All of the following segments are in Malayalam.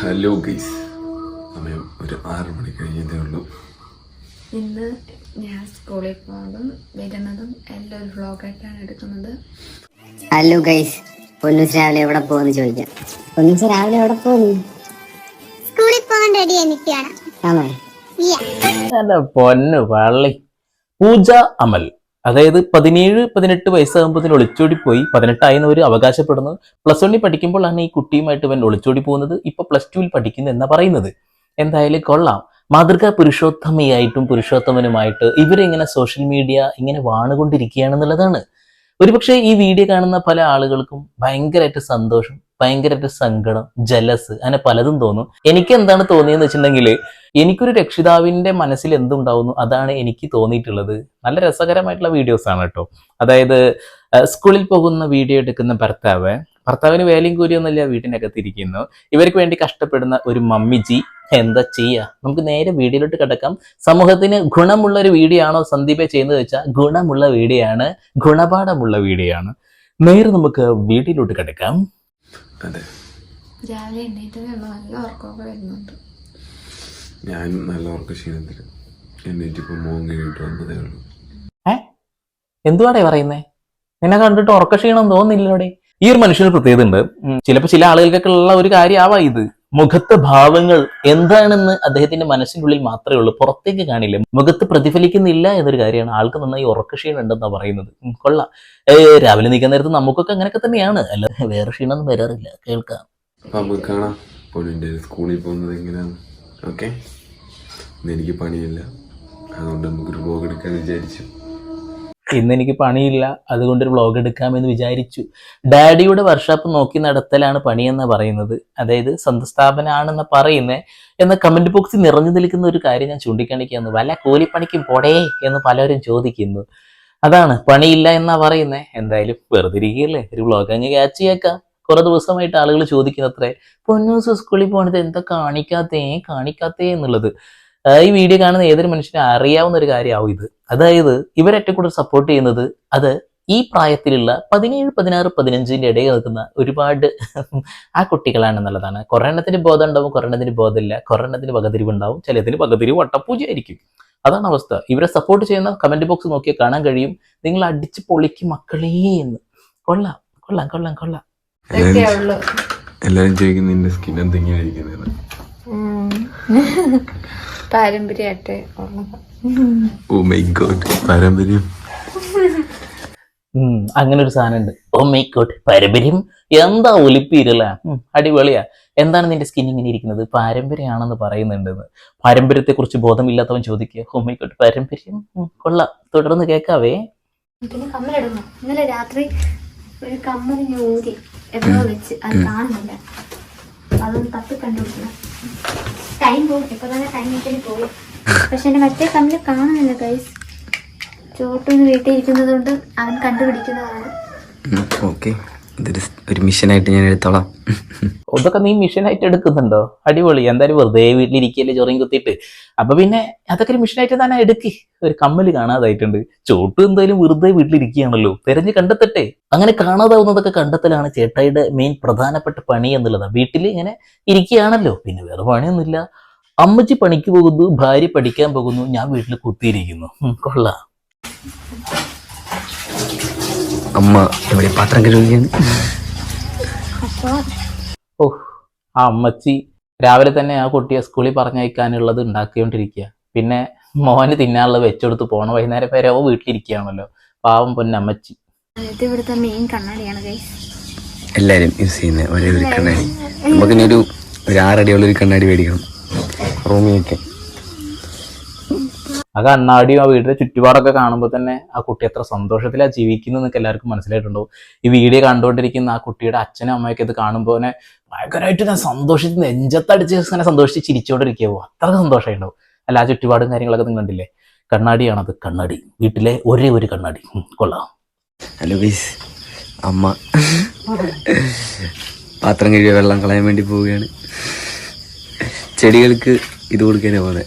Hello guys. സമയം ഒരു ആറ് മണി കഴിഞ്ഞതേ ഉള്ളൂ. ഇന്ന് ഞാൻ സ്കൂളിൽ പോകുന്നതും വരുന്നതും എല്ലാം ഒരു വ്ളോഗായിട്ടാണ് എടുക്കുന്നത്. ഹലോ ഗൈസ് പൊന്നൂസ് രാവിലെ എവിടെ പോകുന്നു ചോദിക്കാം. പൊന്നൂസ് രാവിലെ എവിടെ പോകുന്നു? സ്കൂളിൽ പോകാൻ റെഡി എനിക്കാണ് ആണോ? പൊന്നു പള്ളി. പൂജ അമൽ. അതായത് പതിനേഴ് പതിനെട്ട് വയസ്സാകുമ്പോൾ ഒളിച്ചോടി പോയി പതിനെട്ടായി അവർ അവകാശപ്പെടുന്നത് പ്ലസ് വണ്ണിൽ പഠിക്കുമ്പോഴാണ് ഈ കുട്ടിയുമായിട്ട് ഇവൻ ഒളിച്ചോടി പോകുന്നത്. ഇപ്പൊ പ്ലസ് ടുവിൽ പഠിക്കുന്നു എന്നാ പറയുന്നത്. എന്തായാലും കൊള്ളാം. മാതൃകാ പുരുഷോത്തമയായിട്ടും പുരുഷോത്തമനുമായിട്ട് ഇവരിങ്ങനെ സോഷ്യൽ മീഡിയ ഇങ്ങനെ വാണുകൊണ്ടിരിക്കുകയാണെന്നുള്ളതാണ്. ഒരുപക്ഷെ ഈ വീഡിയോ കാണുന്ന പല ആളുകൾക്കും ഭയങ്കരമായിട്ട് സന്തോഷം ഭയങ്കരമായിട്ട് സങ്കടം ജലസ് അങ്ങനെ പലതും തോന്നും. എനിക്ക് എന്താണ് തോന്നിയെന്ന് വെച്ചിട്ടുണ്ടെങ്കിൽ എനിക്കൊരു രക്ഷിതാവിന്റെ മനസ്സിൽ എന്തുണ്ടാവുന്നു അതാണ് എനിക്ക് തോന്നിയിട്ടുള്ളത്. നല്ല രസകരമായിട്ടുള്ള വീഡിയോസ് ആണ് കേട്ടോ. അതായത് സ്കൂളിൽ പോകുന്ന വീഡിയോ എടുക്കുന്ന ഭർത്താവ് ഭർത്താവിന് വേലയും കൂലിയൊന്നുമില്ല വീട്ടിനകത്തിരിക്കുന്നു. ഇവർക്ക് വേണ്ടി കഷ്ടപ്പെടുന്ന ഒരു മമ്മിജി എന്താ ചെയ്യാ? നമുക്ക് നേരെ വീഡിയോയിലോട്ട് കിടക്കാം. സമൂഹത്തിന് ഗുണമുള്ള ഒരു വീഡിയോ ആണോ സന്ദീപെ ചെയ്യുന്നത് വെച്ചാൽ ഗുണമുള്ള വീഡിയോ ആണ് ഗുണപാഠമുള്ള വീഡിയോ ആണ്. നേരെ നമുക്ക് വീഡിയോയിലോട്ട് കിടക്കാം. അതെ. രാവിലെ എണ്ണീറ്റ് നല്ല ഉറക്കമൊക്കെ വരുന്നുണ്ട്. ഞാൻ നല്ല ഉറക്ക ക്ഷീണത്തിൽ എന്നിട്ടിപ്പോൾ മോൻ കഴിഞ്ഞിട്ട് വന്നതേ ഉള്ളൂ. എന്തുവാടേ പറയുന്നേ? നിന്നെ കണ്ടിട്ട് ഉറക്ക ക്ഷീണം തോന്നില്ലല്ലോടെ ഈ ഒരു മനുഷ്യന് പ്രത്യേകത ഉണ്ട് ചിലപ്പോൾ ചില ആളുകൾക്കൊക്കെ ഉള്ള ഒരു കാര്യമാവാം ഇത്. മുഖത്തെ ഭാവങ്ങൾ എന്താണെന്ന് അദ്ദേഹത്തിന്റെ മനസ്സിന്റെ ഉള്ളിൽ മാത്രമേ ഉള്ളൂ. പുറത്തേക്ക് കാണില്ല. മുഖത്ത് പ്രതിഫലിക്കുന്നില്ല എന്നൊരു കാര്യമാണ്. ആൾക്ക് നന്നായി ഉറക്കക്ഷീണം ഉണ്ടെന്നാണ് ഉണ്ടെന്നാ പറയുന്നത്. കൊള്ള. രാവിലെ നീക്കാൻ നേരത്ത് നമുക്കൊക്കെ അങ്ങനെയൊക്കെ തന്നെയാണ്. അല്ല വേറെ ക്ഷീണമൊന്നും വരാറില്ല. കേൾക്കാം. നമുക്ക് കാണാം. സ്കൂളിൽ പോകുന്നത് എങ്ങനെയാണ്? ഓക്കെ. എനിക്ക് പണിയില്ല. അതുകൊണ്ട് നമുക്കൊരു വ്ലോഗ് എടുക്കാൻ വിചാരിച്ചു. ഇന്ന് എനിക്ക് പണിയില്ല. അതുകൊണ്ടൊരു വ്ളോഗ് എടുക്കാമെന്ന് വിചാരിച്ചു. ഡാഡിയുടെ വർക്ക്ഷോപ്പ് നോക്കി നടത്തലാണ് പണിയെന്ന് പറയുന്നത്. അതായത് സ്വന്തം സ്ഥാപനമാണെന്ന് പറയുന്നത് എന്ന കമന്റ് ബോക്സിൽ നിറഞ്ഞു നിൽക്കുന്ന ഒരു കാര്യം ഞാൻ ചൂണ്ടിക്കാണിക്കുന്നു. വല്ല കൂലിപ്പണിക്കും പോടേ എന്ന് പലരും ചോദിക്കുന്നു. അതാണ് പണിയില്ല എന്നാ പറയുന്നത് എന്തായാലും വെറുതെ ഇരിക്കുകയല്ലേ? ഒരു വ്ളോഗ് അങ്ങ് ക്യാച്ച് ചെയ്യാക്കാം. കുറെ ദിവസമായിട്ട് ആളുകൾ ചോദിക്കുന്നത്രേ പൊന്നൂസ് സ്കൂളിൽ പോണത് എന്താ കാണിക്കാത്തേ? കാണിക്കാത്തേ എന്നുള്ളത്. ഈ വീഡിയോ കാണുന്ന ഏതൊരു മനുഷ്യനും അറിയാവുന്ന ഒരു കാര്യമാവും ഇത്. അതായത് ഇവരേറ്റവും കൂടുതൽ സപ്പോർട്ട് ചെയ്യുന്നത് അത് ഈ പ്രായത്തിലുള്ള പതിനേഴ് പതിനാറ് പതിനഞ്ചിന്റെ ഇടയിൽ നിൽക്കുന്ന ഒരുപാട് ആ കുട്ടികളാണെന്നുള്ളതാണ്. കുറേ എണ്ണത്തിന് ബോധം ഉണ്ടാവും കുറേ എണ്ണത്തിന് ബോധമില്ല. കുറേ എണ്ണത്തിന് വകതിരിവ് ഉണ്ടാവും. ചിലത്തിന് വകതിരിവ് വട്ടപ്പൂജ ആയിരിക്കും അതാണ് അവസ്ഥ. ഇവരെ സപ്പോർട്ട് ചെയ്യുന്ന കമന്റ് ബോക്സ് നോക്കിയാൽ കാണാൻ കഴിയും. നിങ്ങൾ അടിച്ച് പൊളിക്കും മക്കളേ എന്ന്. കൊള്ളാം കൊള്ളാം കൊള്ളാം കൊള്ളാം. എല്ലാവരും ചോദിക്കും നിന്റെ സ്കിൻ എന്തെങ്കിലും പാരമ്പര്യമായിട്ട് ഓ മൈ ഗോഡ് പാരമ്പര്യം. ഉം, അങ്ങനെ ഒരു സാധനം ഉണ്ട് ഓ മൈ ഗോഡ് പാരമ്പര്യം? എന്താ ഒലിപ്പീരല്ല അടിപൊളിയാ. എന്താണ് നിന്റെ സ്കിൻ ഇങ്ങനെ ഇരിക്കുന്നത്? പാരമ്പര്യമാണെന്ന് പറയുന്നുണ്ടെന്ന് പാരമ്പര്യത്തെ കുറിച്ച് ബോധമില്ലാത്തവൻ ചോദിക്കുക ഓ മൈ ഗോഡ് പാരമ്പര്യം? കൊള്ള. തുടർന്ന് കേൾക്കാവേ. പിന്നെ കമ്മലിടുന്നു. ഇന്നലെ രാത്രി ഒരു കമ്മൽ ഞാൻ ഊരി എവിടെയോ വെച്ച് അത് കാണുന്നില്ല. അതൊന്ന് തപ്പി കണ്ടുപിടിക്കണം ടൈം പോകും. ഇപ്പൊ തന്നെ ടൈം കിട്ടി പോകും പക്ഷെ എന്റെ മറ്റേ കമ്മിൽ കാണുന്നില്ല ഗൈസ് ചോട്ടൊന്ന് വീട്ടിൽ ഇരിക്കുന്നത് കൊണ്ട് അവൻ കണ്ടുപിടിക്കുന്നതാണ്. ഓക്കെ ഇതൊരു ഒരു മിഷനായിട്ട് ഞാൻ എടുത്തോളാം. അതൊക്കെ നീ മിഷനായിട്ട് എടുക്കുന്നുണ്ടോ? അടിപൊളി. എന്തായാലും വെറുതെ വീട്ടിലിരിക്കല്ലേ ചൊറിയും കുത്തിയിട്ട്. അപ്പൊ പിന്നെ അതൊക്കെ ഒരു മിഷനായിട്ട് തന്നെ എടുക്ക്. ഒരു കമ്മൽ കാണാതായിട്ടുണ്ട്. ചോട്ട് എന്തായാലും വെറുതെ വീട്ടിലിരിക്കുകയാണല്ലോ. തെരഞ്ഞ് കണ്ടെത്തട്ടെ. അങ്ങനെ കാണാതാവുന്നതൊക്കെ കണ്ടെത്തലാണ് ചേട്ടായിയുടെ മെയിൻ പ്രധാനപ്പെട്ട പണി എന്നുള്ളതാണ് വീട്ടിൽ ഇങ്ങനെ ഇരിക്കുകയാണല്ലോ. പിന്നെ വേറെ പണിയൊന്നുമില്ല. അമ്മച്ചി പണിക്ക് പോകുന്നു ഭാര്യ പഠിക്കാൻ പോകുന്നു ഞാൻ വീട്ടിൽ കുത്തിയിരിക്കുന്നു. കൊള്ളാം. അമ്മ എവിടെ പാത്രം കഴുകുകയാണ്? ഓ ആ അമ്മച്ചി രാവിലെ തന്നെ ആ കുട്ടിയെ സ്കൂളിൽ പറഞ്ഞയക്കാനുള്ളത് ഉണ്ടാക്കിക്കൊണ്ടിരിക്കുക. പിന്നെ മോന് തിന്നാനുള്ളത് വെച്ചെടുത്ത് പോണം. വൈകുന്നേരം വരെ ഓ വീട്ടിലിരിക്കുകയാണല്ലോ. പാവം പൊന്നമ്മച്ചി ഇത് ഇവിടുത്തെ മെയിൻ കണ്ണാടിയാണ് ഗൈസ് എല്ലാവരും യൂസ് ചെയ്യുന്ന ഒരേ ഒരു കണ്ണാടി. നമുക്കിനി ഒരു ഒരു ആറടിയുള്ള ഒരു കണ്ണാടി മേടിക്കണം. റൂമിൽ വെക്കാൻ ആ കണ്ണാടിയും ആ വീടിന്റെ ചുറ്റുപാടൊക്കെ കാണുമ്പോൾ തന്നെ ആ കുട്ടി എത്ര സന്തോഷത്തിലാണ് ജീവിക്കുന്നത് എന്നൊക്കെ എല്ലാവർക്കും മനസ്സിലായിട്ടുണ്ടാവും. ഈ വീഡിയോ കണ്ടുകൊണ്ടിരിക്കുന്ന ആ കുട്ടിയുടെ അച്ഛനും അമ്മയൊക്കെ ഇത് കാണുമ്പോൾ തന്നെ ഭയങ്കരമായിട്ട് ഞാൻ സന്തോഷിച്ച് നെഞ്ചത്തടിച്ച് ഇങ്ങനെ സന്തോഷിച്ച് ചിരിച്ചുകൊണ്ടിരിക്കുമോ അത്ര സന്തോഷമായിട്ടുണ്ടാവും. അല്ല ആ ചുറ്റുപാടും കാര്യങ്ങളൊക്കെ നിങ്ങൾ കണ്ടില്ലേ? കണ്ണാടിയാണത് കണ്ണാടി. വീട്ടിലെ ഒരേ ഒരു കണ്ണാടി. കൊള്ളാം. ഹലോ ബീസ് അമ്മ. പാത്രം കഴുകിയ വെള്ളം കളയാൻ വേണ്ടി പോവുകയാണ്. ചെടികൾക്ക് ഇത് കൊടുക്കാനേ പോകുന്നത്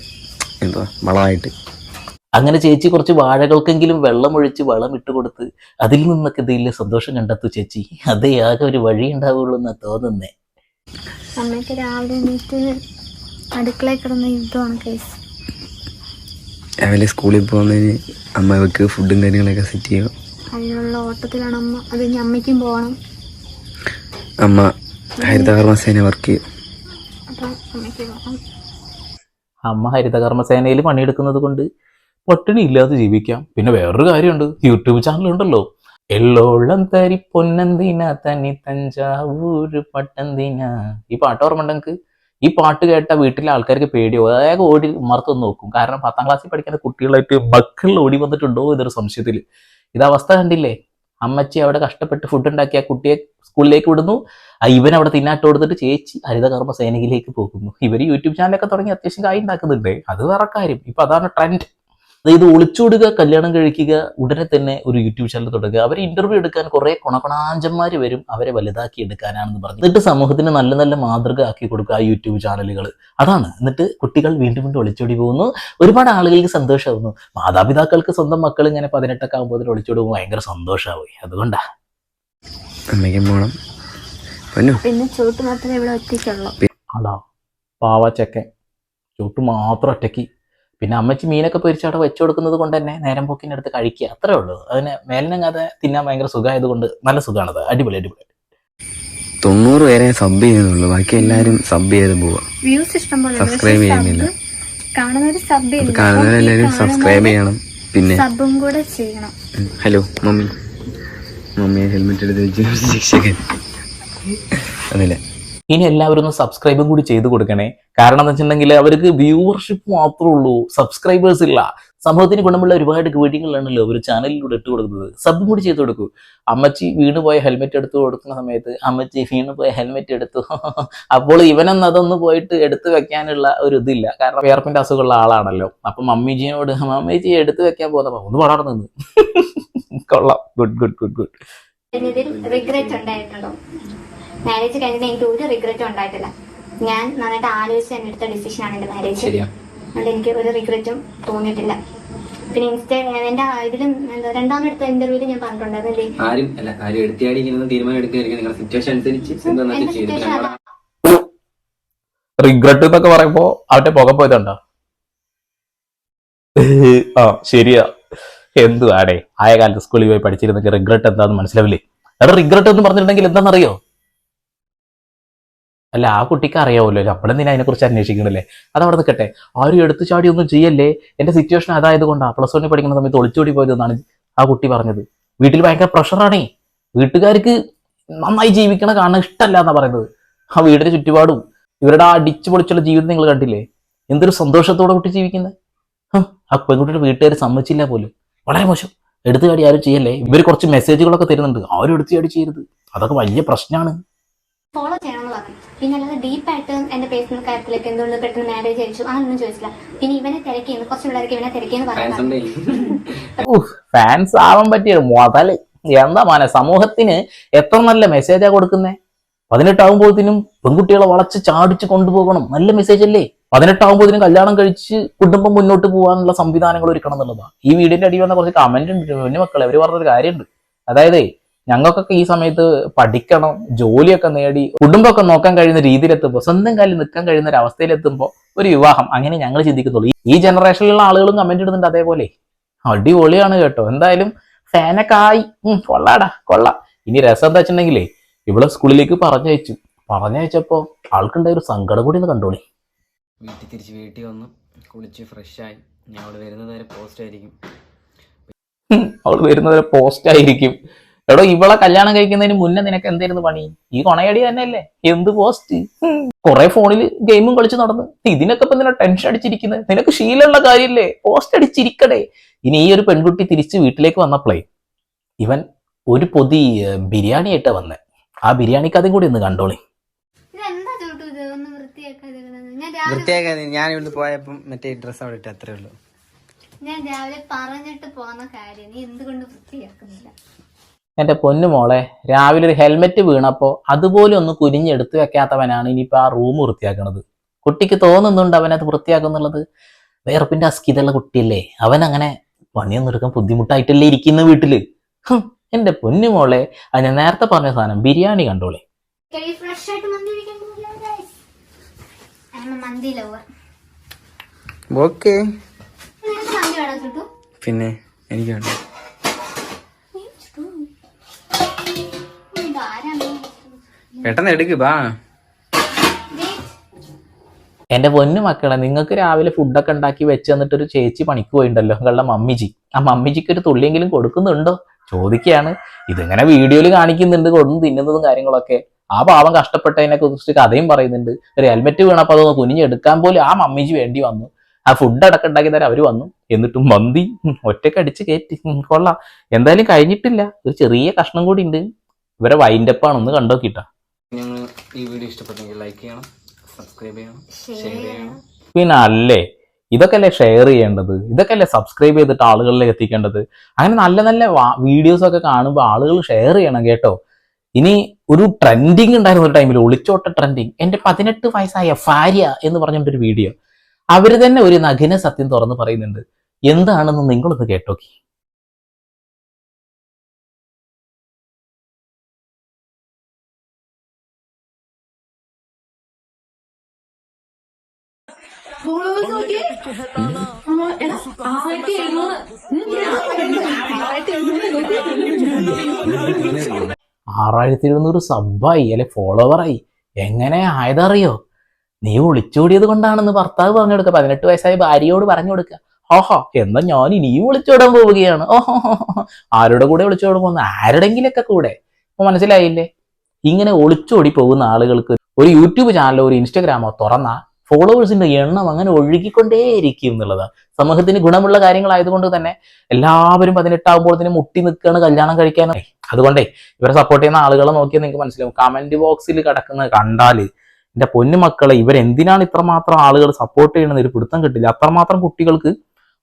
എന്തുവാ വളമായിട്ട്. അങ്ങനെ ചേച്ചി കുറച്ച് വാഴകൾക്കെങ്കിലും വെള്ളമൊഴിച്ച് വളം ഇട്ട് കൊടുത്ത് അതിൽ നിന്നൊക്കെ ഇതിൽ സന്തോഷം കണ്ടെത്തു ചേച്ചി. അതേ ആകെ ഒരു വഴി ഉണ്ടാവുള്ളൂ എന്നാ തോന്നുന്നേ. അമ്മയ്ക്ക് രാവിലെ എണീറ്റ് അടുക്കളയിൽ കിടന്ന യുദ്ധമാണ് കേസ് രാവിലെ സ്കൂളിൽ പോകുന്നതിന് അമ്മയ്ക്ക് ഫുഡും കാര്യങ്ങളൊക്കെ സെറ്റ് ചെയ്യും. അതിനുള്ള ഓട്ടത്തിലാണ് അമ്മ. അത് കഴിഞ്ഞ് അമ്മയ്ക്കും പോകണം. അമ്മ ഹരിതകർമ്മസേന വർക്ക് ചെയ്യും. അപ്പം അമ്മയ്ക്ക് പോകണം. അമ്മ ഹരിതകർമ്മസേനയിൽ പണിയെടുക്കുന്നത് കൊണ്ട് പട്ടിണി ഇല്ലാതെ ജീവിക്കാം. പിന്നെ വേറൊരു കാര്യമുണ്ട്. യൂട്യൂബ് ചാനൽ ഉണ്ടല്ലോ. എള്ളോളം തരി പൊന്നന്തിന തനി തഞ്ചാവൂര് പട്ടന്തിന. ഈ പാട്ട് ഓർമ്മ ഉണ്ടെങ്കിൽ ഈ പാട്ട് കേട്ട വീട്ടിലെ ആൾക്കാർക്ക് പേടിയോ അതായത് ഓടി മറത്തൊന്ന് നോക്കും. കാരണം പത്താം ക്ലാസ്സിൽ പഠിക്കുന്ന കുട്ടികളായിട്ട് മക്കളിൽ ഓടി വന്നിട്ടുണ്ടോ എന്നൊരു സംശയത്തിൽ. ഇത് അവസ്ഥ കണ്ടില്ലേ? അമ്മച്ചി അവിടെ കഷ്ടപ്പെട്ട് ഫുഡ് ഉണ്ടാക്കി ആ കുട്ടിയെ സ്കൂളിലേക്ക് വിടുന്നു. ഇവൻ അവിടെ തിന്നാട്ട് കൊടുത്തിട്ട് ചേച്ചി ഹരിതകർമ്മ സേനയിലേക്ക് പോകുന്നു. ഇവർ യൂട്യൂബ് ചാനലൊക്കെ തുടങ്ങി അത്യാവശ്യം കായി ഉണ്ടാക്കുന്നുണ്ട്. അത് വേറെ കാര്യം. ഇപ്പൊ അതാണ് ട്രെൻഡ് അതായത് ഒളിച്ചോടുക കല്യാണം കഴിക്കുക ഉടനെ തന്നെ ഒരു യൂട്യൂബ് ചാനൽ തുടങ്ങുക. അവരെ ഇന്റർവ്യൂ എടുക്കാൻ കുറെ കൊണകൊണാഞ്ചന്മാർ വരും അവരെ വലുതാക്കി എടുക്കാനാണെന്ന് പറഞ്ഞു. എന്നിട്ട് സമൂഹത്തിന് നല്ല നല്ല മാതൃക ആക്കി കൊടുക്കുക ആ യൂട്യൂബ് ചാനലുകൾ അതാണ്. എന്നിട്ട് കുട്ടികൾ വീണ്ടും വീണ്ടും ഒളിച്ചോടി പോകുന്നു. ഒരുപാട് ആളുകൾക്ക് സന്തോഷമാവുന്നു. മാതാപിതാക്കൾക്ക് സ്വന്തം മക്കൾ ഇങ്ങനെ പതിനെട്ടൊക്കെ ആകുമ്പോൾ ഒളിച്ചോടി പോകുമ്പോൾ ഭയങ്കര സന്തോഷമാവും അതുകൊണ്ടാ. അമ്മയ്ക്കും പോകണം പൊന്നു. പിന്നെ ചോട്ട് മാത്രമേ ഇവിടെ ഒറ്റയ്ക്കുള്ളൂ. ആടാ പാവ ചെക്കൻ. ചൂട്ട് മാത്രം ഒറ്റയ്ക്ക്. പിന്നെ അമ്മച്ചി മീനൊക്കെ പൊരിച്ച് അവിടെ വെച്ചു കൊടുക്കുന്നത് കൊണ്ട് തന്നെ നേരം പോക്കിന്റെ അടുത്ത് കഴിക്കുക. അത്രേ ഉള്ളൂ. അതിന് മേലിനങ്ങാതെ തിന്നാൻ ഭയങ്കര സുഖമായത് കൊണ്ട് നല്ല സുഖമാണത് അടിപൊളി അടിപൊളി. തൊണ്ണൂറ് പേരെ സബ് ചെയ്യുന്നുള്ളൂ. ബാക്കി എല്ലാരും സബ് ചെയ്ത് പോവാം. സബ്സ്ക്രൈബ് ചെയ്യുന്നില്ല. കാണുന്നവരെല്ലാവരും സബ്സ്ക്രൈബ് ചെയ്യണം. പിന്നെ സബും കൂടെ ചെയ്യണം. Hello mummy. മമ്മിയെ ഹെൽമെറ്റ് എടുത്ത് വെച്ച് ശിക്ഷകൻ. അതല്ലേ? ഇനി എല്ലാവരും ഒന്ന് സബ്സ്ക്രൈബും കൂടി ചെയ്ത് കൊടുക്കണേ. കാരണം എന്ന് വെച്ചിട്ടുണ്ടെങ്കിൽ അവർക്ക് വ്യൂവർഷിപ്പ് മാത്രമേ ഉള്ളൂ. സബ്സ്ക്രൈബേഴ്സ് ഇല്ല. സമൂഹത്തിന് ഗുണമുള്ള ഒരുപാട് വീഡിയോകളാണല്ലോ ഒരു ചാനലിലൂടെ ഇട്ട് കൊടുക്കുന്നത്. സബ് കൂടി ചെയ്ത് കൊടുക്കൂ. അമ്മച്ചി വീണുപോയ ഹെൽമെറ്റ് എടുത്ത് കൊടുക്കുന്ന സമയത്ത് അമ്മച്ചി വീണുപോയ ഹെൽമെറ്റ് എടുത്തു. അപ്പോൾ ഇവനൊന്നും അതൊന്ന് പോയിട്ട് എടുത്തു വെക്കാനുള്ള ഒരു ഇതില്ല. കാരണം വേർപ്പിന്റെ അസുഖമുള്ള ആളാണല്ലോ. അപ്പം മമ്മിജിയോട് മമ്മിജി എടുത്തു വെക്കാൻ പോകുന്നപ്പോ ഒന്ന് പടാർന്നു നിന്ന്. കൊള്ളാം. Good good good good regret marriage കഴിഞ്ഞിട്ട് എനിക്ക് ഒരു റിഗ്രറ്റും ഉണ്ടായിട്ടില്ല. ഞാൻ നന്നായിട്ട് ആലോചിച്ച് തന്നെ എടുത്ത ഡിസിഷൻ ആണ് എന്റെ മാരേജ് ശരിയാ. അതുകൊണ്ട് എനിക്ക് ഒരു റിഗ്രറ്റും തോന്നിയിട്ടില്ല. പിന്നെ ഇൻസ്റ്റാ എന്റെ ഇതിലും എന്താ രണ്ടാമെടുത്ത ഇന്റർവ്യൂൽ ഞാൻ പറഞ്ഞിട്ടുണ്ടായിരുന്നു റിഗ്രറ്റ് എന്നൊക്കെ പറയുമ്പോ അവന്റെ പുക പോയതുണ്ടോ? ആ ശരിയാ. എന്തുവാടേ? ആയ കാലത്ത് സ്കൂളിൽ പോയി പഠിച്ചിരുന്നെങ്കിൽ റിഗ്രറ്റ് എന്താന്ന് മനസ്സിലാവില്ലേ? എടാ റിഗ്രറ്റ് എന്ന് പറഞ്ഞിട്ടുണ്ടെങ്കിൽ എന്താണെന്നറിയോ? അല്ല ആ കുട്ടിക്ക് അറിയാവല്ലോ നമ്മളെന്തിനാ അതിനെ കുറിച്ച് അന്വേഷിക്കണല്ലേ അത് അവിടെ നിൽക്കട്ടെ ആരും എടുത്തു ചാടി ഒന്നും ചെയ്യല്ലേ? എന്റെ സിറ്റുവേഷൻ അതായത് കൊണ്ടാണ് പ്ലസ് വണ്ണിൽ പഠിക്കുന്ന സമയത്ത് ഒളിച്ചോടി പോയതെന്നാണ് ആ കുട്ടി പറഞ്ഞത്. വീട്ടിൽ ഭയങ്കര പ്രഷറാണേ വീട്ടുകാർക്ക് നന്നായി ജീവിക്കണ കാണാൻ ഇഷ്ടമല്ല എന്നാ പറയുന്നത്. ആ വീടിന്റെ ചുറ്റുപാടും ഇവരുടെ ആ അടിച്ചു പൊളിച്ചുള്ള ജീവിതം നിങ്ങൾ കണ്ടില്ലേ? എന്തൊരു സന്തോഷത്തോടെ കുട്ടി ജീവിക്കുന്നത് ആ പെൺകുട്ടിയുടെ വീട്ടുകാർ സമ്മതിച്ചില്ല പോലും. വളരെ മോശം. എടുത്തു ചാടി ആരും ചെയ്യല്ലേ? ഇവർ കുറച്ച് മെസ്സേജുകളൊക്കെ തരുന്നുണ്ട്. ആരും എടുത്തു ചാടി ചെയ്യരുത്. അതൊക്കെ വലിയ പ്രശ്നമാണ് പിന്നെ അല്ലാതെ ഡീപ്പായിട്ട് എന്റെ പേഴ്സണൽ കാര്യത്തിലേക്ക് എന്തുകൊണ്ട് പെട്ടെന്ന് മാരേജ് കഴിച്ചു അങ്ങനൊന്നും ചോദിച്ചില്ല. പിന്നെ ഇവനെ തിരക്കിയെന്ന് കുറച്ച് പിള്ളേർക്ക് ഇവനെ തിരക്കിയെന്ന് പറയുന്നത് ഫാൻസ് ആവാൻ പറ്റിയ മുതൽ എന്താ മാന സമൂഹത്തിന് എത്ര നല്ല മെസ്സേജാ കൊടുക്കുന്നേ? പതിനെട്ടാകുമ്പോഴത്തേനും പെൺകുട്ടികളെ വളച്ച് ചാടിച്ച് കൊണ്ടുപോകണം. നല്ല മെസ്സേജ് അല്ലേ? പതിനെട്ടാകുമ്പോഴത്തേനും കല്യാണം കഴിച്ച് കുടുംബം മുന്നോട്ട് പോകാനുള്ള സംവിധാനങ്ങൾ ഒരുക്കണം എന്നുള്ളതാണ് ഈ വീഡിയോന്റെ അടി വന്ന കുറച്ച് കമന്റ് ഉണ്ട്. കുഞ്ഞു മക്കളെ അവർ പറഞ്ഞൊരു കാര്യമുണ്ട്. അതായത് ഞങ്ങൾക്കൊക്കെ ഈ സമയത്ത് പഠിക്കണം ജോലിയൊക്കെ നേടി കുടുംബമൊക്കെ നോക്കാൻ കഴിയുന്ന രീതിയിലെത്തുമ്പോൾ സ്വന്തം കാലിൽ നിൽക്കാൻ കഴിയുന്ന ഒരു അവസ്ഥയിലെത്തുമ്പോൾ ഒരു വിവാഹം. അങ്ങനെ ഞങ്ങൾ ചിന്തിക്കത്തുള്ളൂ ഈ- ജനറേഷനിലുള്ള ആളുകളും കമന്റ് ഇടുന്നുണ്ട് അതേപോലെ. അടിപൊളിയാണ് കേട്ടോ. എന്തായാലും ഫാനൊക്കെ ആയി. കൊള്ളാടാ കൊള്ളാം. ഇനി രസം എന്താ വെച്ചിട്ടുണ്ടെങ്കിലേ ഇവിടെ സ്കൂളിലേക്ക് പറഞ്ഞയച്ചു. പറഞ്ഞയച്ചപ്പോ ആൾക്കുണ്ടായ ഒരു സങ്കടം കൂടി ഒന്ന് കണ്ടോളി. വീട്ടിൽ തിരിച്ച് വീട്ടിൽ വന്നു. കുളിച്ച് ഫ്രഷായി ഞാൻ അവിടെ വരുന്നത് വരെ പോസ്റ്റ് ആയിരിക്കും. അവൾ വരുന്നത് വരെ പോസ്റ്റ് ആയിരിക്കും. എടോ ഇവളെ കല്യാണം കഴിക്കുന്നതിന് മുന്നേ നിനക്ക് എന്തായിരുന്നു പണി? ഈ കൊണയടി തന്നെയല്ലേ? എന്ത് പോസ്റ്റ്? കുറെ ഫോണിൽ ഗെയിമും കളിച്ചു നടന്ന്. ഇതിനൊക്കെ ഇപ്പൊ നിന്നെ ടെൻഷൻ അടിച്ചിരിക്കുന്നത് നിനക്ക് ശീലമുള്ള കാര്യമില്ലേ? പോസ്റ്റ് അടിച്ചിരിക്കടേ. ഇനി ഈ ഒരു പെൺകുട്ടി തിരിച്ച് വീട്ടിലേക്ക് വന്നപ്പോളേ ഇവൻ ഒരു പൊതി ബിരിയാണി ആയിട്ടാ വന്നെ. ആ ബിരിയാണിക്ക് അതും കൂടി ഒന്ന് കണ്ടോളി. വൃത്തിയാക്കാതെ ഞാൻ ഇവിടുന്ന് പോയപ്പം മറ്റേ ഡ്രസ്സ് അവിടെ ഇട്ട് അത്രേ ഉള്ളൂ. ഞാൻ രാവിലെ പറഞ്ഞിട്ട് പോന്ന കാര്യം. നീ എന്തുകൊണ്ട് വൃത്തിയാക്കുന്നില്ല? എന്റെ പൊന്നു മോളെ രാവിലെ ഒരു ഹെൽമെറ്റ് വീണപ്പോൾ അതുപോലെ ഒന്ന് കുനിഞ്ഞെടുത്ത് വെക്കാത്തവനാണ് ഇനിയിപ്പോൾ ആ റൂം വൃത്തിയാക്കണത്. കുട്ടിക്ക് തോന്നുന്നുണ്ട് അവനത് വൃത്തിയാക്കുന്നുള്ളത്. വേർപ്പിന്റെ അസ്കിതുള്ള കുട്ടിയല്ലേ അവൻ അങ്ങനെ പണിയൊന്നും എടുക്കാൻ ബുദ്ധിമുട്ടായിട്ടല്ലേ ഇരിക്കുന്ന വീട്ടിൽ എന്റെ എന്റെ പൊന്നു മോളെ അത് ഞാൻ നേരത്തെ പറഞ്ഞ സാധനം ബിരിയാണി കണ്ടോളെ. പിന്നെ ആയിട്ട് മന്തി പെട്ടെന്ന് ബാ. എന്റെ പൊന്നു മക്കളെ നിങ്ങൾക്ക് രാവിലെ ഫുഡൊക്കെ ഉണ്ടാക്കി വെച്ച് തന്നിട്ട് ഒരു ചേച്ചി പണിക്ക് പോയിണ്ടല്ലോ നിങ്ങളുടെ മമ്മിജി. ആ മമ്മിജിക്ക് ഒരു തുള്ളിയെങ്കിലും കൊടുക്കുന്നുണ്ടോ? ചോദിക്കുകയാണ് ഇതിങ്ങനെ വീഡിയോയിൽ കാണിക്കുന്നുണ്ട് കൊടുന്ന് തിന്നുന്നതും കാര്യങ്ങളൊക്കെ. ആ പാവം കഷ്ടപ്പെട്ടതിനെ കുറിച്ച് കഥയും പറയുന്നുണ്ട്. ഒരു ഹെൽമെറ്റ് വീണപ്പോൾ അതൊന്ന് കുനിഞ്ഞെടുക്കാൻ പോലും ആ മമ്മിജി വേണ്ടി വന്നു. ആ ഫുഡ് അടക്കം ഉണ്ടാക്കി തരാൻ അവർ വന്നു. എന്നിട്ടും മന്തി ഒറ്റയ്ക്ക് അടിച്ച് കയറ്റി കൊള്ളാം. എന്തായാലും കഴിഞ്ഞിട്ടില്ല. ഒരു ചെറിയ കഷ്ണം കൂടി ഉണ്ട്. ഇവരെ വൈൻഡപ്പാണ് ഒന്ന് കണ്ടോക്കിട്ടാ. ഈ വീഡിയോ ഇഷ്ടപ്പെട്ടെങ്കിൽ ലൈക്ക് ചെയ്യണം സബ്സ്ക്രൈബ് ചെയ്യണം ഷെയർ ചെയ്യണം. പിന്നെ അല്ലേ ഇതൊക്കെ അല്ലേ ഷെയർ ചെയ്യേണ്ടത്? ഇതൊക്കെ അല്ലേ സബ്സ്ക്രൈബ് ചെയ്തിട്ട് ആളുകളിലേക്ക് എത്തിക്കേണ്ടത്? അങ്ങനെ നല്ല നല്ല വീഡിയോസ് ഒക്കെ കാണുമ്പോൾ ആളുകൾ ഷെയർ ചെയ്യണം കേട്ടോ. ഇനി ഒരു ട്രെൻഡിങ് ഉണ്ടായിരുന്ന ഒരു ടൈമിൽ ഒളിച്ചോട്ട ട്രെൻഡിങ് എന്റെ പതിനെട്ട് വയസ്സായ ഭാര്യ എന്ന് പറഞ്ഞിട്ടൊരു വീഡിയോ അവർ തന്നെ ഒരു നഗ്ന സത്യം തുറന്ന് പറയുന്നുണ്ട്. എന്താണെന്ന് നിങ്ങളൊന്ന് കേട്ടോക്കി. ആറായിരത്തി എഴുന്നൂറ് സബ്ബായി അല്ലെ ഫോളോവറായി എങ്ങനെ ആയതറിയോ? നീ ഒളിച്ചോടിയത് കൊണ്ടാണെന്ന് ഭർത്താവ് പറഞ്ഞു കൊടുക്ക പതിനെട്ട് വയസ്സായ ഭാര്യയോട് പറഞ്ഞു കൊടുക്ക ഓഹോ എന്നാ ഞാൻ ഇനിയും ഒളിച്ചോടാൻ പോവുകയാണ്. ഓഹോ ആരുടെ കൂടെ ഒളിച്ചോടാൻ പോകുന്ന? ആരുടെങ്കിലൊക്കെ കൂടെ. ഇപ്പൊ മനസ്സിലായില്ലേ? ഇങ്ങനെ ഒളിച്ചോടി പോകുന്ന ആളുകൾക്ക് ഒരു യൂട്യൂബ് ചാനലോ ഒരു ഇൻസ്റ്റഗ്രാമോ തുറന്ന ഫോളോവേഴ്സിന്റെ എണ്ണം അങ്ങനെ ഒഴുകിക്കൊണ്ടേയിരിക്കും എന്നുള്ളതാണ് സമൂഹത്തിന് ഗുണമുള്ള കാര്യങ്ങളായതുകൊണ്ട് തന്നെ എല്ലാവരും പതിനെട്ടാകുമ്പോഴത്തേനും മുട്ടി നിൽക്കുകയാണ് കല്യാണം കഴിക്കാനായി അതുകൊണ്ടേ ഇവരെ സപ്പോർട്ട് ചെയ്യുന്ന ആളുകളെ നോക്കിയാൽ നിങ്ങൾക്ക് മനസ്സിലാവും. കമന്റ് ബോക്സിൽ കിടക്കുന്നത് കണ്ടാൽ എന്റെ പൊന്നു മക്കളെ ഇവരെന്തിനാണ് ഇത്രമാത്രം ആളുകൾ സപ്പോർട്ട് ചെയ്യണമെന്ന് ഒരു പിടുത്തം കിട്ടില്ല. അത്രമാത്രം കുട്ടികൾക്ക്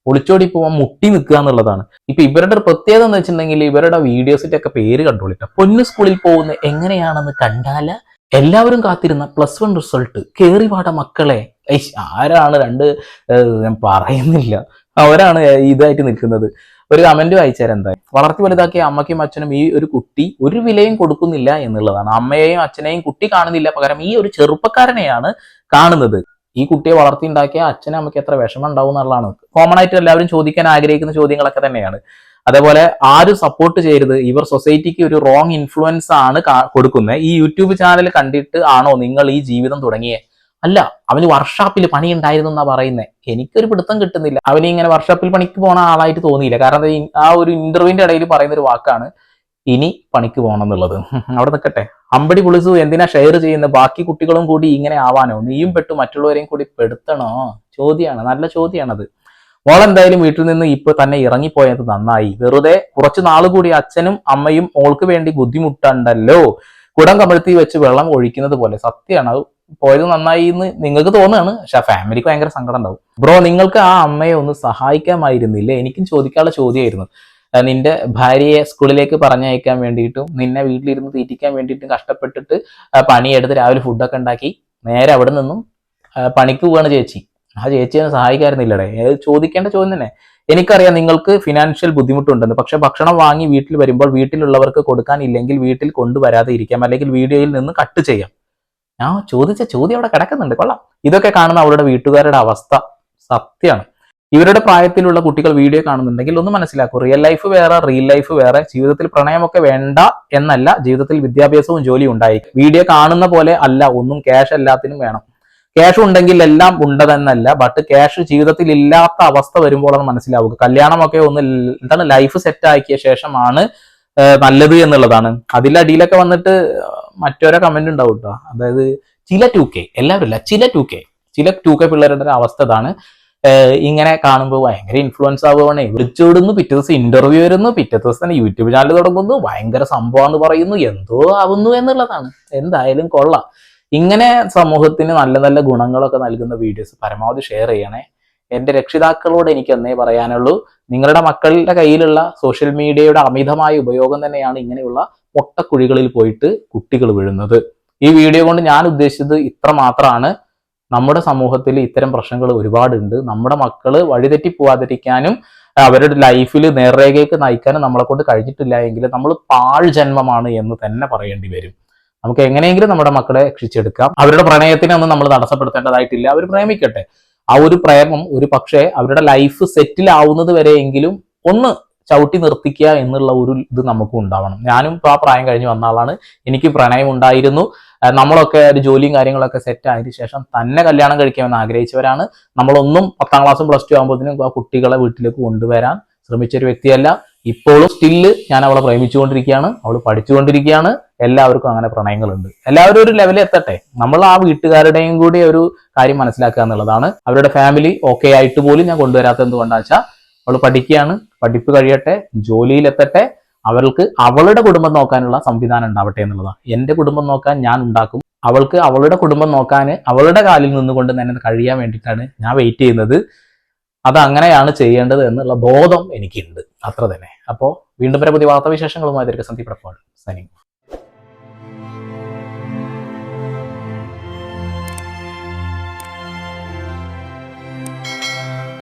ഒളിച്ചോടി പോവാൻ മുട്ടി നിൽക്കുക എന്നുള്ളതാണ്. ഇപ്പൊ ഇവരുടെ ഒരു പ്രത്യേകത എന്ന് വെച്ചിട്ടുണ്ടെങ്കിൽ ഇവരുടെ വീഡിയോസിന്റെ ഒക്കെ പേര് കണ്ടോളിട്ട. പൊന്നു സ്കൂളിൽ പോകുന്ന എങ്ങനെയാണെന്ന് കണ്ടാൽ എല്ലാവരും കാത്തിരുന്ന പ്ലസ് വൺ റിസൾട്ട് കേറിപാട മക്കളെ. ആരാണ് രണ്ട് ഞാൻ പറയുന്നില്ല. അവരാണ് ഇതായിട്ട് നിൽക്കുന്നത്. ഒരു കമന്റ് വായിച്ചാൽ എന്താ വളർത്തി വലുതാക്കിയ അമ്മയ്ക്കും അച്ഛനും ഈ ഒരു കുട്ടി ഒരു വിലയും കൊടുക്കുന്നില്ല എന്നുള്ളതാണ്. അമ്മയെയും അച്ഛനെയും കുട്ടി കാണുന്നില്ല പകരം ഈ ഒരു ചെറുപ്പക്കാരനെയാണ് കാണുന്നത്. ഈ കുട്ടിയെ വളർത്തി ഉണ്ടാക്കിയ അച്ഛനും അമ്മയ്ക്ക് എത്ര വിഷമം ഉണ്ടാവും എന്നുള്ളതാണ്. കോമൺ ആയിട്ട് എല്ലാവരും ചോദിക്കാൻ ആഗ്രഹിക്കുന്ന ചോദ്യങ്ങളൊക്കെ തന്നെയാണ്. അതേപോലെ ആരും സപ്പോർട്ട് ചെയ്യരുത്. ഇവർ സൊസൈറ്റിക്ക് ഒരു റോങ് ഇൻഫ്ലുവൻസ് ആണ് കൊടുക്കുന്നത് ഈ യൂട്യൂബ് ചാനൽ കണ്ടിട്ട് ആണോ നിങ്ങൾ ഈ ജീവിതം തുടങ്ങിയേ? അല്ല അവന് വർക്ക്ഷോപ്പിൽ പണി ഉണ്ടായിരുന്നു എന്നാ പറയുന്നത് എനിക്കൊരു പിടുത്തം കിട്ടുന്നില്ല. അവന് ഇങ്ങനെ വർക്ക്ഷോപ്പിൽ പണിക്ക് പോണ ആളായിട്ട് തോന്നിയില്ല. കാരണം ആ ഒരു ഇന്റർവ്യൂവിന്റെ ഇടയിൽ പറയുന്ന ഒരു വാക്കാണ് ഇനി പണിക്ക് പോകണം എന്നുള്ളത് അവിടെ നിൽക്കട്ടെ. അമ്പടി പുളിസു എന്തിനാ ഷെയർ ചെയ്യുന്ന? ബാക്കി കുട്ടികളും കൂടി ഇങ്ങനെ ആവാനോ? നീയും പെട്ടു മറ്റുള്ളവരെയും കൂടി പെടുത്തണോ? ചോദ്യമാണ് നല്ല ചോദ്യമാണത് മോളെന്തായാലും വീട്ടിൽ നിന്ന് ഇപ്പൊ തന്നെ ഇറങ്ങിപ്പോയത് നന്നായി. വെറുതെ കുറച്ചു കൂടി അച്ഛനും അമ്മയും ഓൾക്ക് വേണ്ടി ബുദ്ധിമുട്ടണ്ടല്ലോ. കുടം കമഴ്ത്തി വെച്ച് വെള്ളം ഒഴിക്കുന്നത് പോലെ. സത്യമാണ് അത് പോയത് നന്നായി എന്ന് നിങ്ങൾക്ക് തോന്നുകയാണ്. പക്ഷെ ആ ഫാമിലിക്ക് ഭയങ്കര സങ്കടം ഉണ്ടാവും. ബ്രോ നിങ്ങൾക്ക് ആ അമ്മയെ ഒന്ന് സഹായിക്കാമായിരുന്നില്ലേ? എനിക്കും ചോദിക്കാനുള്ള ചോദ്യമായിരുന്നു. നിന്റെ ഭാര്യയെ സ്കൂളിലേക്ക് പറഞ്ഞയക്കാൻ വേണ്ടിയിട്ടും നിന്നെ വീട്ടിലിരുന്ന് തീറ്റിക്കാൻ വേണ്ടിയിട്ടും കഷ്ടപ്പെട്ടിട്ട് പണിയെടുത്ത് രാവിലെ ഫുഡൊക്കെ ഉണ്ടാക്കി നേരെ അവിടെ നിന്നും പണിക്ക് പോവാണ് ചേച്ചി. ആ ചേച്ചിയെ സഹായിക്കായിരുന്നില്ലടേ. ഏത് ചോദിക്കേണ്ട ചോദ്യം തന്നെ. എനിക്കറിയാം നിങ്ങൾക്ക് ഫിനാൻഷ്യൽ ബുദ്ധിമുട്ടുണ്ടെന്ന്. പക്ഷെ ഭക്ഷണം വാങ്ങി വീട്ടിൽ വരുമ്പോൾ വീട്ടിലുള്ളവർക്ക് കൊടുക്കാനില്ലെങ്കിൽ വീട്ടിൽ കൊണ്ടുവരാതെ ഇരിക്കാം. അല്ലെങ്കിൽ വീഡിയോയിൽ നിന്ന് കട്ട് ചെയ്യാം. ഞാൻ ചോദിച്ച ചോദ്യം അവിടെ കിടക്കുന്നുണ്ട്. കൊള്ളാം. ഇതൊക്കെ കാണുന്ന അവരുടെ വീട്ടുകാരുടെ അവസ്ഥ സത്യമാണ്. ഇവരുടെ പ്രായത്തിലുള്ള കുട്ടികൾ വീഡിയോ കാണുന്നുണ്ടെങ്കിൽ ഒന്ന് മനസ്സിലാക്കൂ. റിയൽ ലൈഫ് വേറെ റിയൽ ലൈഫ് വേറെ. ജീവിതത്തിൽ പ്രണയമൊക്കെ വേണ്ട എന്നല്ല ജീവിതത്തിൽ വിദ്യാഭ്യാസവും ജോലിയും ഉണ്ടായി. വീഡിയോ കാണുന്ന പോലെ അല്ല ഒന്നും ക്യാഷ് എല്ലാത്തിനും വേണം. ക്യാഷ് ഉണ്ടെങ്കിൽ എല്ലാം ഉണ്ടതെന്നല്ല ബട്ട് ക്യാഷ് ജീവിതത്തിൽ ഇല്ലാത്ത അവസ്ഥ വരുമ്പോഴാണ് മനസ്സിലാവുക. കല്യാണമൊക്കെ ഒന്ന് എന്താണ് ലൈഫ് സെറ്റ് ആക്കിയ ശേഷമാണ് നല്ലത് എന്നുള്ളതാണ്. അതിലടിയിലൊക്കെ വന്നിട്ട് മറ്റോരോ കമന്റ് ഉണ്ടാവും കേട്ടോ അതായത് ചില ടു കെ എല്ലാവരും ഇല്ല ചില ടു കെ ചില ടു കെ പിള്ളേരുടെ ഒരു അവസ്ഥ ഇതാണ്. ഇങ്ങനെ കാണുമ്പോൾ ഭയങ്കര ഇൻഫ്ലുവൻസ് ആവുകയാണ്. വിളിച്ചോടുന്നു പിറ്റേ ദിവസം ഇന്റർവ്യൂ വരുന്നു പിറ്റേ ദിവസം തന്നെ യൂട്യൂബ് ചാനൽ തുടങ്ങുന്നു ഭയങ്കര എന്ന് പറയുന്നു എന്തോ ആവുന്നു എന്നുള്ളതാണ്. എന്തായാലും കൊള്ളാം. ഇങ്ങനെ സമൂഹത്തിന് നല്ല നല്ല ഗുണങ്ങളൊക്കെ നൽകുന്ന വീഡിയോസ് പരമാവധി ഷെയർ ചെയ്യണേ. എന്റെ രക്ഷിതാക്കളോട് എനിക്ക് എന്നേ പറയാനുള്ളൂ. നിങ്ങളുടെ മക്കളുടെ കയ്യിലുള്ള സോഷ്യൽ മീഡിയയുടെ അമിതമായ ഉപയോഗം തന്നെയാണ് ഇങ്ങനെയുള്ള പൊട്ടക്കുഴികളിൽ പോയിട്ട് കുട്ടികൾ വീഴുന്നത്. ഈ വീഡിയോ കൊണ്ട് ഞാൻ ഉദ്ദേശിച്ചത് ഇത്ര മാത്രമാണ് നമ്മുടെ സമൂഹത്തിൽ ഇത്തരം പ്രശ്നങ്ങൾ ഒരുപാടുണ്ട്. നമ്മുടെ മക്കൾ വഴിതെറ്റി പോവാതിരിക്കാനും അവരുടെ ലൈഫിൽ നേർരേഖയ്ക്ക് നയിക്കാനും നമ്മളെ കൊണ്ട് കഴിഞ്ഞിട്ടില്ല എങ്കിൽ നമ്മൾ പാഴ് ജന്മമാണ് എന്ന് തന്നെ പറയേണ്ടി വരും. നമുക്ക് എങ്ങനെയെങ്കിലും നമ്മുടെ മക്കളെ രക്ഷിച്ചെടുക്കാം. അവരുടെ പ്രണയത്തിനെ ഒന്നും നമ്മൾ തടസ്സപ്പെടുത്തേണ്ടതായിട്ടില്ല. അവർ പ്രേമിക്കട്ടെ. ആ ഒരു പ്രേമം ഒരു പക്ഷേ അവരുടെ ലൈഫ് സെറ്റിൽ ആവുന്നത് വരെയെങ്കിലും ഒന്ന് ചവിട്ടി നിർത്തിക്കുക എന്നുള്ള ഒരു ഇത് നമുക്ക് ഉണ്ടാവണം. ഞാനും ഇപ്പോൾ ആ പ്രായം കഴിഞ്ഞ് വന്ന ആളാണ്. എനിക്ക് പ്രണയം ഉണ്ടായിരുന്നു. നമ്മളൊക്കെ ഒരു ജോലിയും കാര്യങ്ങളൊക്കെ സെറ്റ് ആയതിനു ശേഷം തന്നെ കല്യാണം കഴിക്കാമെന്ന് ആഗ്രഹിച്ചവരാണ്. നമ്മളൊന്നും പത്താം ക്ലാസ്സും പ്ലസ് ടു ആകുമ്പോഴത്തേനും ആ കുട്ടികളെ വീട്ടിലേക്ക് കൊണ്ടുവരാൻ ശ്രമിച്ച ഒരു വ്യക്തിയല്ല. ഇപ്പോഴും സ്റ്റില്ല് ഞാൻ അവളെ പ്രേമിച്ചുകൊണ്ടിരിക്കുകയാണ്. അവൾ പഠിച്ചുകൊണ്ടിരിക്കുകയാണ്. എല്ലാവർക്കും അങ്ങനെ പ്രണയങ്ങളുണ്ട്. എല്ലാവരും ഒരു ലെവലിൽ എത്തട്ടെ. നമ്മൾ ആ വീട്ടുകാരുടെയും കൂടി ഒരു കാര്യം മനസ്സിലാക്കുക എന്നുള്ളതാണ്. അവരുടെ ഫാമിലി ഓക്കെ ആയിട്ട് പോലും ഞാൻ കൊണ്ടുവരാത്ത എന്തുകൊണ്ടാ വെച്ചാൽ അവൾ പഠിക്കുകയാണ്. പഠിപ്പ് കഴിയട്ടെ ജോലിയിലെത്തട്ടെ അവൾക്ക് അവളുടെ കുടുംബം നോക്കാനുള്ള സംവിധാനം ഉണ്ടാവട്ടെ എന്നുള്ളതാണ്. എന്റെ കുടുംബം നോക്കാൻ ഞാൻ ഉണ്ടാക്കും. അവൾക്ക് അവളുടെ കുടുംബം നോക്കാൻ അവളുടെ കാലിൽ നിന്നുകൊണ്ട് തന്നെ കഴിയാൻ വേണ്ടിയിട്ടാണ് ഞാൻ വെയിറ്റ് ചെയ്യുന്നത്. അത് അങ്ങനെയാണ് ചെയ്യേണ്ടത് എന്നുള്ള ബോധം എനിക്കുണ്ട്. അത്ര തന്നെ. അപ്പോൾ വീണ്ടും വരെ പുതിയ വാർത്താവിശേഷങ്ങളുമായി. സന്ദീപ് സൈനിങ്